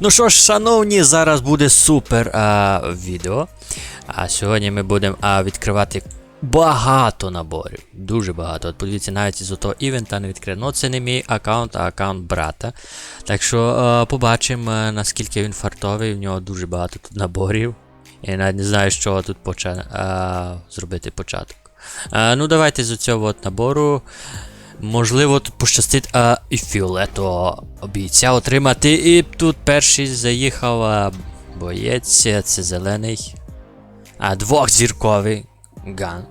Ну що ж, шановні, зараз буде супер а, відео. А сьогодні ми будемо а, відкривати багато наборів. Дуже багато. От подивіться, навіть із того івента не відкрив. Ну, це не мій аккаунт, а аккаунт брата. Так що а, побачимо, наскільки він фартовий. В нього дуже багато тут наборів. Я навіть не знаю, з чого тут поча... зробити початок. А, ну, давайте з цього от набору. Можливо, пощастить а, і фіолетового бійця отримати. І тут перший заїхав а, боєць, це зелений. А, двохзірковий ган.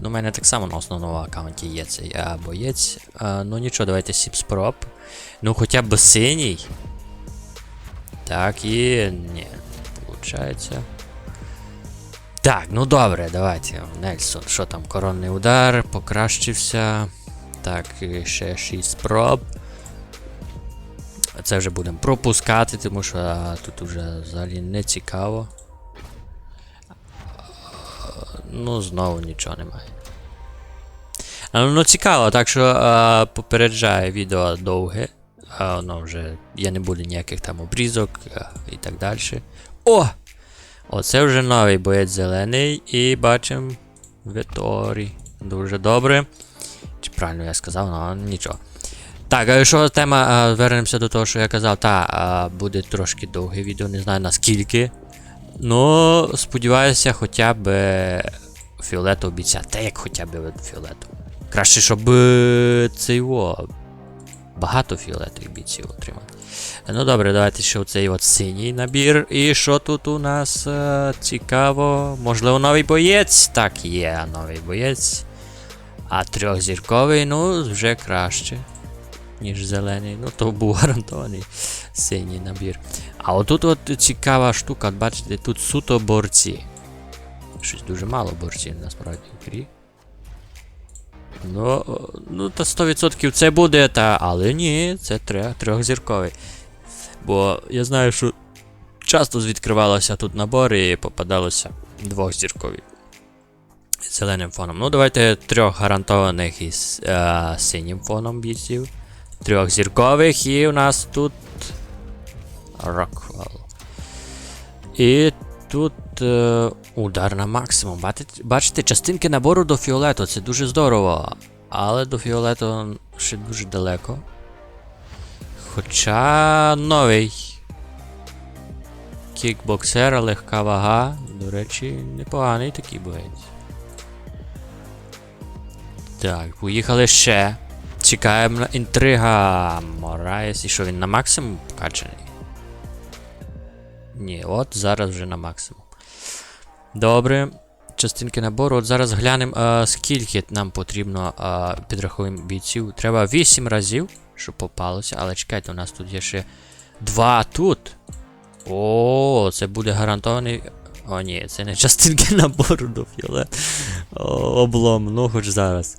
Ну, у мене так само на основному аккаунті є цей а, боєць. А, ну нічого, давайте сіп спроб. Ну, хоча б синій. Так, і. Ні, виходить. Так, ну добре, давайте. Нельсон, що там? Коронний удар, покращився. Так, ще 6 спроб. Це вже будемо пропускати, тому що а, тут вже взагалі не цікаво. Ну, знову нічого немає. А, Ну, цікаво, так що а, попереджаю відео довге. А, воно вже я не буде ніяких там обрізок а, і так далі. О! Оце вже новий боєць зелений і бачимо Віторі. Дуже добре. Чи правильно я сказав, ну нічого. Так, а що тема, а, вернемося до того, що я казав, та, буде трошки довге відео, не знаю наскільки. Ну, сподіваюся, хоча б е, фіолету обіцяти. Та як хоча б фіолету. Краще, щоб е, цей о, багато фіолетових бійців отримати. Ну добре, давайте ще оцей от синій набір. І що тут у нас е, цікаво? Можливо, новий боєць? Так, є новий боєць. А трьохзірковий, ну, вже краще, ніж зелений. Ну, то був гарантований синій набір. А отут от цікава штука, бачите, тут суто борці. Щось дуже мало борців насправді в грі. Ну, ну та 100% це буде, та, але ні, це трьохзірковий. Бо я знаю, що часто відкривалося тут набори і попадалося двохзіркові. Зеленим фоном. Ну, давайте трьох гарантованих із е, синім фоном бійців. Трьох зіркових, і у нас тут. Роквелл. І тут е, удар на максимум. Бачите, частинки набору до фіолету, це дуже здорово. Але до фіолету ще дуже далеко. Хоча новий. Кікбоксер, легка вага. До речі, непоганий такий боєць. Так, поїхали ще. Чекаємо на інтрига. Мораєс. І що він на максимум качаний? Ні, от зараз вже на максимум. Добре. Частинки набору. От зараз глянемо, скільки нам потрібно а, підрахуємо бійців. Треба 8 разів, щоб попалося. Але чекайте, у нас тут є ще 2 тут. О, це буде гарантований. О, ні, це не частинки набору до фіолет. Облом, ну хоч зараз.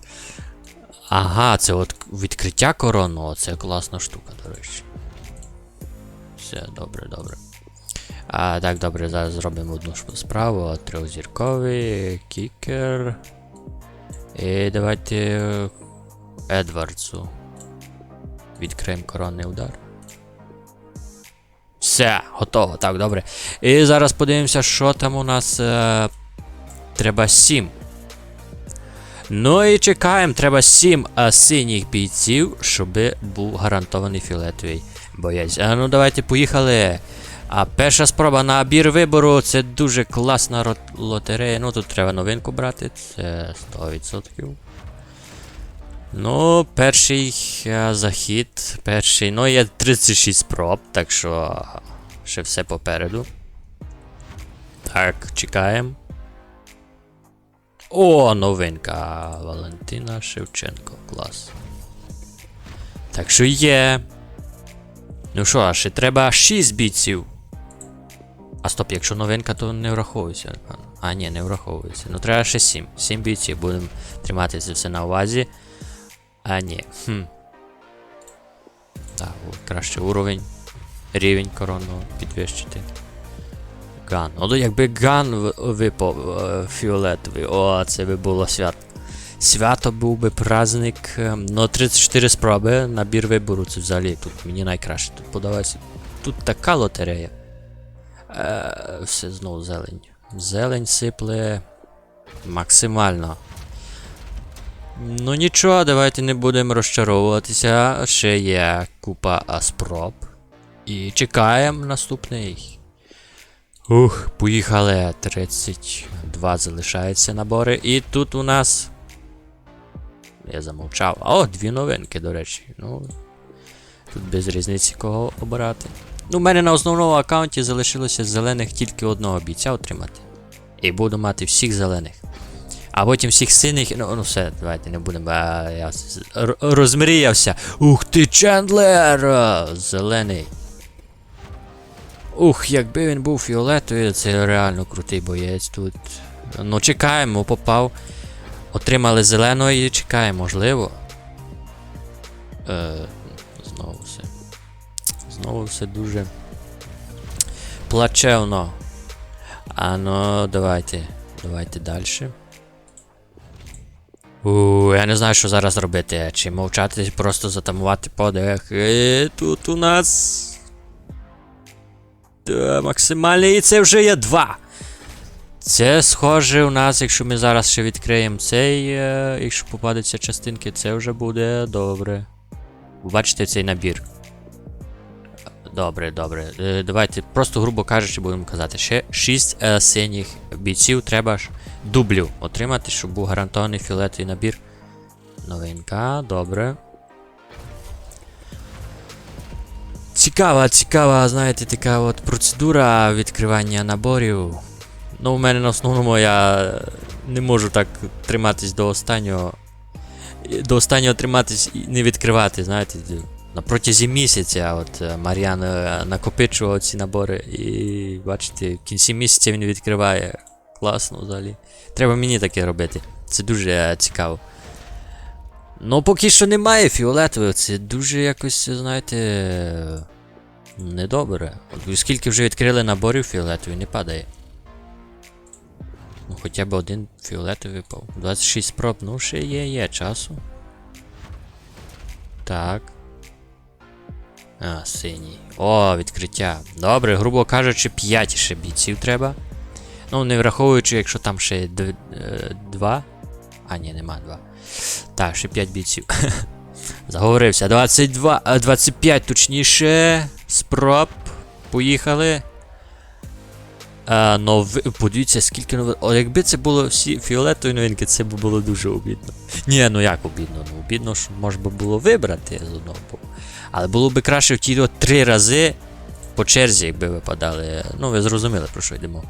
Ага, це от відкриття корону. Це класна штука, до речі. Все, добре, добре. А, так, добре, зараз зробимо одну справу. Трьохзірковий, кікер. І давайте е, Едвардсу. Відкриємо коронний удар. Все, готово. Так, добре. І зараз подивимося, що там у нас. Е, треба 7. Ну і чекаємо, треба 7 а, синіх бійців, щоб був гарантований фіолетовий боєць. А ну давайте поїхали. А перша спроба на набір вибору це дуже класна лотерея. Ну тут треба новинку брати, це 100%. Ну, перший е, захід, перший. Ну, є 36 спроб, так що ще все попереду. Так, чекаємо. О, новинка. Валентина Шевченко. Клас. Так що є. Ну що, а ще треба 6 бійців. А стоп, якщо новинка, то не враховується. А, ні, не враховується. Ну треба ще 7. 7 бійців. Будемо тримати це все на увазі. А, ні. Хм. Так, краще уровень. Рівень коронного підвищити. Ган. Ну, якби ган випав е, фіолетовий, о, це би було свято. Свято був би праздник. ем, Ну, 34 спроби, набір вибору, це взагалі тут мені найкраще. Тут подавайся тут така лотерея. Е, все знову зелень. Зелень сипле максимально. Ну нічого, давайте не будемо розчаровуватися. Ще є купа спроб. І чекаємо наступний. Ух, поїхали. 32 залишаються набори. І тут у нас. Я замовчав. О, дві новинки, до речі. Ну. Тут без різниці кого обирати. Ну, у мене на основному аккаунті залишилося зелених тільки одного бійця отримати. І буду мати всіх зелених. А потім всіх синих. Ну, ну все, давайте не будемо. Я розмріявся. Ух ти, Чендлер! Зелений. Ух, якби він був фіолетовий, це реально крутий боєць тут. Ну, чекаємо, попав. Отримали зеленого і чекаємо, можливо. Е, знову все. Знову все дуже плачевно. А ну, давайте. Давайте далі. У, я не знаю, що зараз робити. Чи мовчати, просто затамувати подих. І тут у нас. Та, максимальний, і це вже є два. Це схоже у нас, якщо ми зараз ще відкриємо цей, е, якщо попадуться частинки, це вже буде добре. Бачите цей набір. Добре, добре. Е, давайте просто, грубо кажучи, будемо казати. Ще 6 е, синіх бійців треба ж дублів отримати, щоб був гарантований фіолетовий набір. Новинка, добре. Цікава, цікава, знаєте, така от процедура відкривання наборів. Ну, у мене на основному я не можу так триматись до останнього. До останнього триматись і не відкривати, знаєте. На протязі місяця от е, Мар'ян накопичував ці набори і бачите, в кінці місяця він відкриває. Класно взагалі. Треба мені таке робити. Це дуже цікаво. Ну, поки що немає фіолетового, це дуже якось, знаєте. е, Недобре. От скільки вже відкрили наборів фіолетовий, не падає. Ну, хоча б один фіолетовий випав. 26 спроб, ну ще є, є часу. Так. А, синій. О, відкриття. Добре, грубо кажучи, 5 ще бійців треба. Ну, не враховуючи, якщо там ще 2. А, ні, нема 2. Так, ще 5 бійців. Заговорився. 22, 25 точніше. Спроб. Поїхали. А, нови... Подивіться, скільки новин. О, якби це було всі фіолетові новинки, це б було дуже обідно. Ні, ну як обідно? Ну, обідно, що можна було вибрати з одного боку. Але було б краще в ті три рази по черзі, якби випадали. Ну, ви зрозуміли, про що йдемо.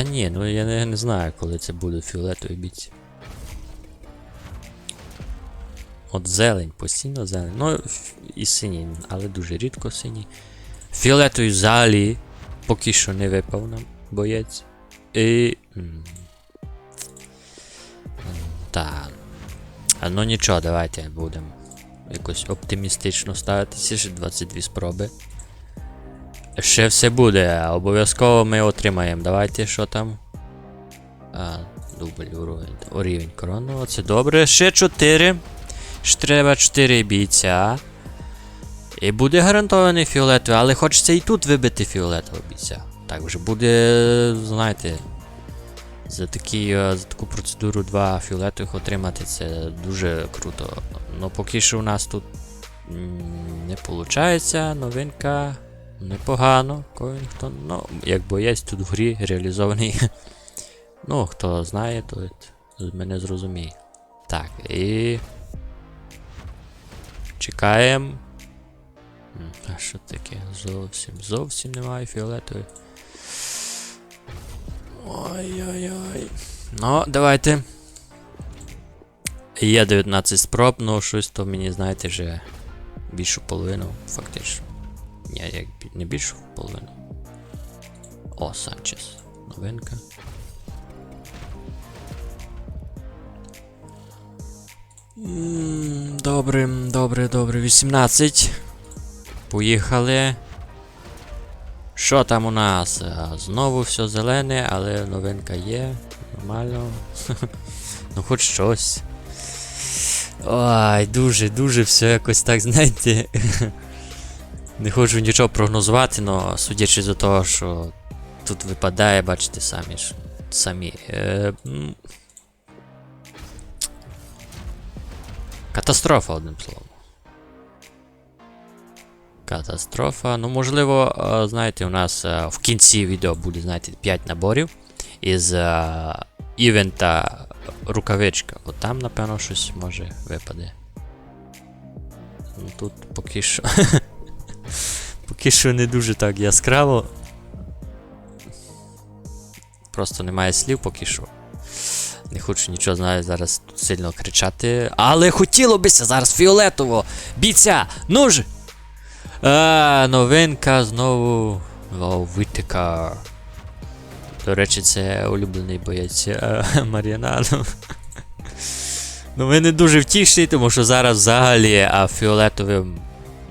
Та ні, ну я не, не знаю, коли це буде фіолетові бійці. От зелень, постійно зелень. Ну, і синій, але дуже рідко синій. Фіолетовий взагалі поки що не випав нам боєць. І. м, Так. А ну нічого, давайте будемо якось оптимістично ставитися. Ще 22 спроби. Ще все буде, обов'язково ми отримаємо. Давайте що там. А, дубль уровень. О, рівень корону. Це добре. Ще 4. Ще треба 4 бійця. І буде гарантований фіолетовий, але хочеться і тут вибити фіолетового бійця. Так вже буде, знаєте, за, такі, е, за таку процедуру два фіолетових отримати це дуже круто. Ну поки що у нас тут не виходить, новинка непогано. Хто, ну, як боєць тут в грі реалізований. ну, хто знає, то мене зрозуміє. Так, і. Чекаємо. А що таке? Зовсім, зовсім немає фіолетової. Ой-ой-ой. Ну, давайте. Є 19 спроб, ну щось то мені, знаєте, вже більшу половину, фактично. Ні, як не більшу половину. О, Санчес. Новинка. Добре, добре, добре. 18. Поїхали. Що там у нас? Знову все зелене, але новинка є. Нормально. ну хоч щось. Ой, дуже, дуже все якось так, знаєте. Не хочу нічого прогнозувати, але судячи з того, що тут випадає, бачите самі ж. Самі. Е. Катастрофа, одним словом. Катастрофа. Ну, можливо, е, знаєте, у нас е, в кінці відео буде, знаєте, 5 наборів із е, івента рукавичка. От там, напевно, щось може випаде. Ну, тут поки що. поки що не дуже так яскраво. Просто немає слів поки що. Не хочу нічого знаю, зараз тут сильно кричати. Але хотіло бися зараз фіолетово! Бійця! Ну ж! А, новинка знову. Вау, Витика. До речі, це улюблений боєць е, Маріанану. Ну, ви не дуже втішні, тому що зараз взагалі а фіолетовим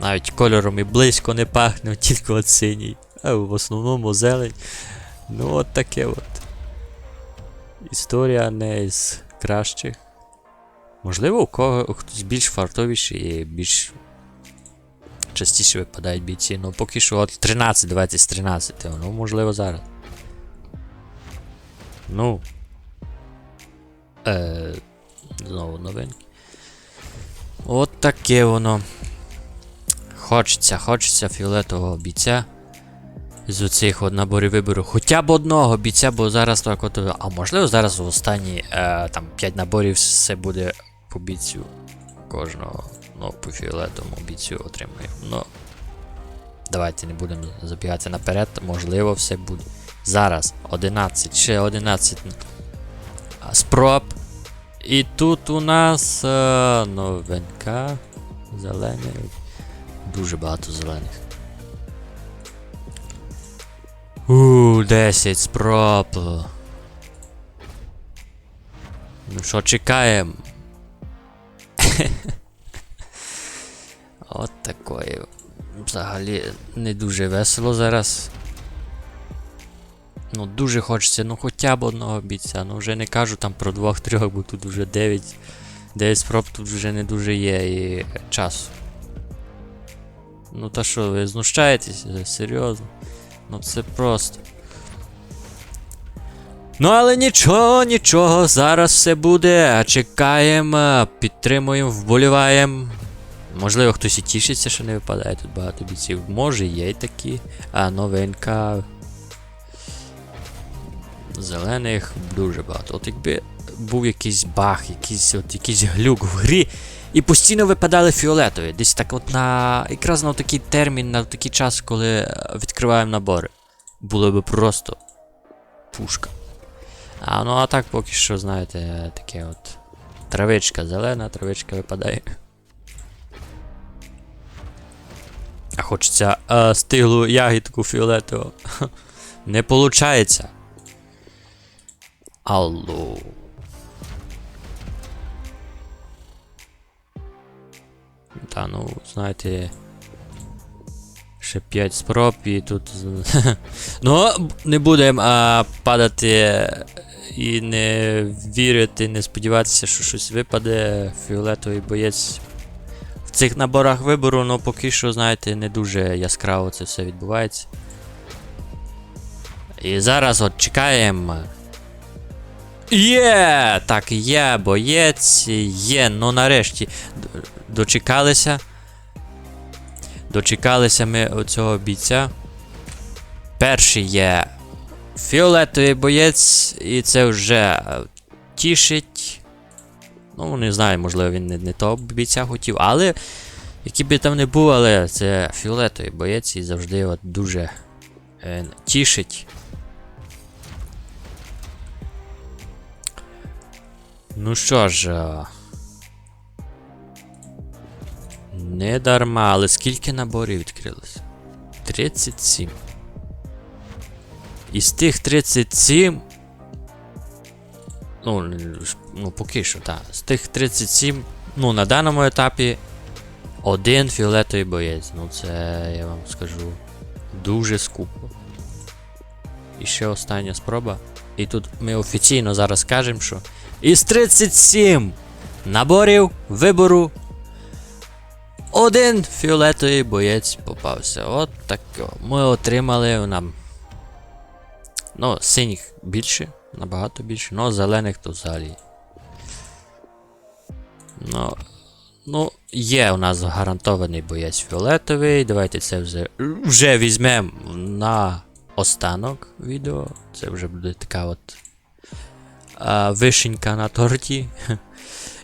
навіть кольором і близько не пахне, тільки от синій. А в основному зелень. Ну, от таке от. Історія не із кращих. Можливо, у кого хтось більш фартовіший і більш частіше випадають бійці. Ну поки що от 13, давайте з 13. Ну, можливо, зараз. Ну. Е, знову новинки. От таке воно. Хочеться, хочеться фіолетового бійця. З оцих от наборів вибору. Хоча б одного бійця, бо зараз так от. А можливо, зараз в останні е, там 5 наборів все буде по бійцю кожного. Ну, по фіолетовому бійцю отримуємо. Ну. Давайте не будемо забігати наперед, можливо, все буде. Зараз 11, ще 11 спроб. І тут у нас е, новинка. Зелений. Дуже багато зелених. У, 10 спроб. Ну що, чекаємо? От такої. Взагалі не дуже весело зараз. Ну, дуже хочеться, ну хоча б одного бійця. Ну вже не кажу там про двох-трьох, бо тут вже 9. 9 спроб тут вже не дуже є і часу. Ну та що, ви знущаєтесь? Серйозно? Ну це просто. Ну, але нічого, нічого, зараз все буде. Чекаємо, підтримуємо, вболіваємо. Можливо, хтось і тішиться, що не випадає тут багато бійців. Може, є й такі. А новинка. Зелених дуже багато. От якби був якийсь баг, якийсь от якийсь глюк в грі, і постійно випадали фіолетові. Десь так от на. якраз на такий термін, на такий час, коли е, відкриваємо набори. Було би просто пушка. А ну а так поки що, знаєте, таке от. Травичка зелена, травичка випадає. А хочеться е, стиглу ягідку фіолетову. Не получається. Алло. Та ну, знаєте. Ще 5 спроб і тут. ну, не будемо падати і не вірити, не сподіватися, що щось випаде. Фіолетовий боєць. В цих наборах вибору, ну поки що, знаєте, не дуже яскраво це все відбувається. І зараз от чекаємо. Є! Так, є, боєць, є, ну нарешті. Дочекалися. Дочекалися ми оцього бійця. Перший є фіолетовий боєць, і це вже тішить. Ну, не знаю, можливо, він не, не того бійця хотів, але який би там не був, але це фіолетовий боєць і завжди от дуже е, тішить. Ну що ж. е, Не дарма, але скільки наборів відкрилося? 37. Із тих 37. Ну, ну поки що, так. З тих 37, ну, на даному етапі один фіолетовий боєць. Ну, це я вам скажу дуже скупо. І ще остання спроба. І тут ми офіційно зараз кажемо, що із 37 наборів вибору один фіолетовий боєць попався. От тако. Ми отримали нам. Ну, синіх більше, набагато більше, ну зелених то взагалі. Ну, ну, є у нас гарантований боєць фіолетовий. Давайте це вже, вже візьмемо на останок відео. Це вже буде така от а, вишенька на торті.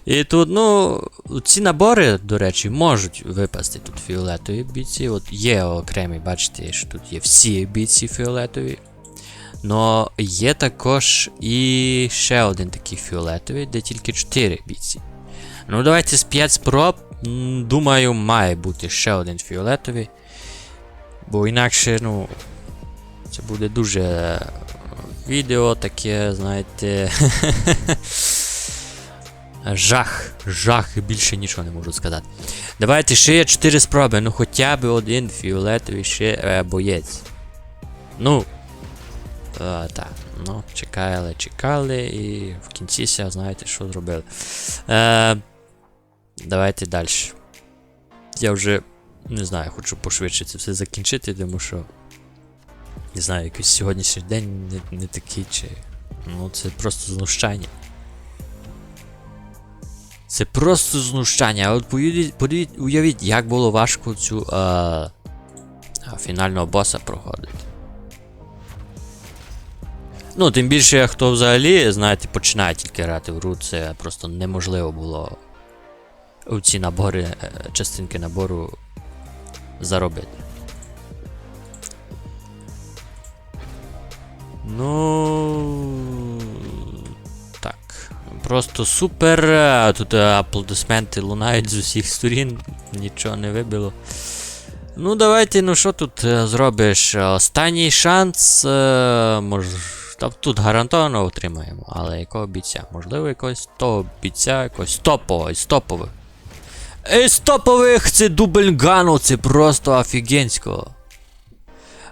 І тут, ну, ці набори, до речі, можуть випасти тут фіолетові бійці. От є окремі, бачите, що тут є всі бійці фіолетові. Но є також і ще один такий фіолетовий, де тільки 4 бійці. Ну, давайте з 5 спроб. Думаю, має бути ще один фіолетовий. Бо інакше, ну. Це буде дуже відео таке, знаєте. Жах, жах, більше нічого не можу сказати. Давайте ще є 4 спроби, ну хоча б один фіолетовий ще е, боєць. Ну. Е, так, ну, чекали, чекали, і в кінці ся, знаєте, що зробили. Е, давайте далі. Я вже не знаю, хочу пошвидше це все закінчити, тому що. Не знаю, якийсь сьогоднішній день не, не такий чи. Ну, це просто знущання. Це просто знущання. А От подивіть, уявіть, як було важко цю е, а, фінального боса проходити. Ну, тим більше, хто взагалі, знаєте, починає тільки грати в гру, це просто неможливо було у ці набори, е, частинки набору заробити. Ну. Так. Просто супер. Тут аплодисменти лунають з усіх сторін, нічого не вибило. Ну, давайте, ну що тут е, зробиш? Останній шанс. Е, мож... Тут гарантовано отримаємо, але якого бійця? Можливо, якогось того бійця, якогось топового, із топових. Із топових це дубльгану, це просто офігенського.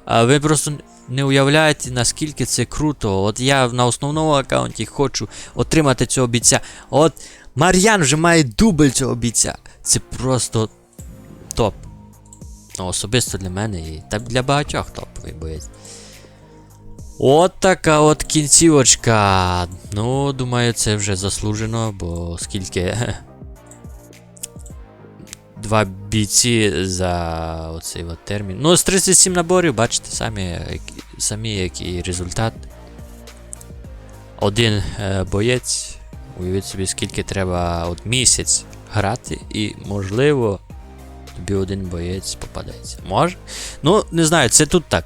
А ви просто не уявляєте, наскільки це круто. От я на основному аккаунті хочу отримати цього бійця. От Мар'ян вже має дубль цього бійця. Це просто топ. Ну, особисто для мене і для багатьох топовий боєць. От така от кінцівочка. Ну, думаю, це вже заслужено, бо скільки. Два бійці за оцей от термін. Ну, з 37 наборів, бачите, самі, як- самі який результат. Один е, боєць. Уявіть собі, скільки треба от місяць грати, і можливо тобі один боєць попадеться. Може? Ну, не знаю, це тут так.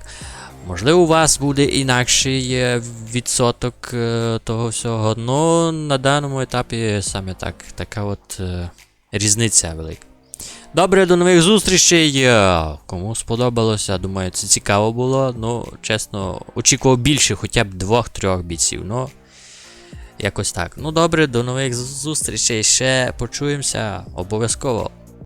Можливо, у вас буде інакший е, відсоток е, того всього. Ну, на даному етапі саме так. Така от різниця велика. Добре, до нових зустрічей. Е, Кому сподобалося, думаю, це цікаво було. Ну, чесно, очікував більше, хоча б двох-трьох бійців. Ну, якось так. Ну добре, до нових зустрічей. Ще почуємося обов'язково.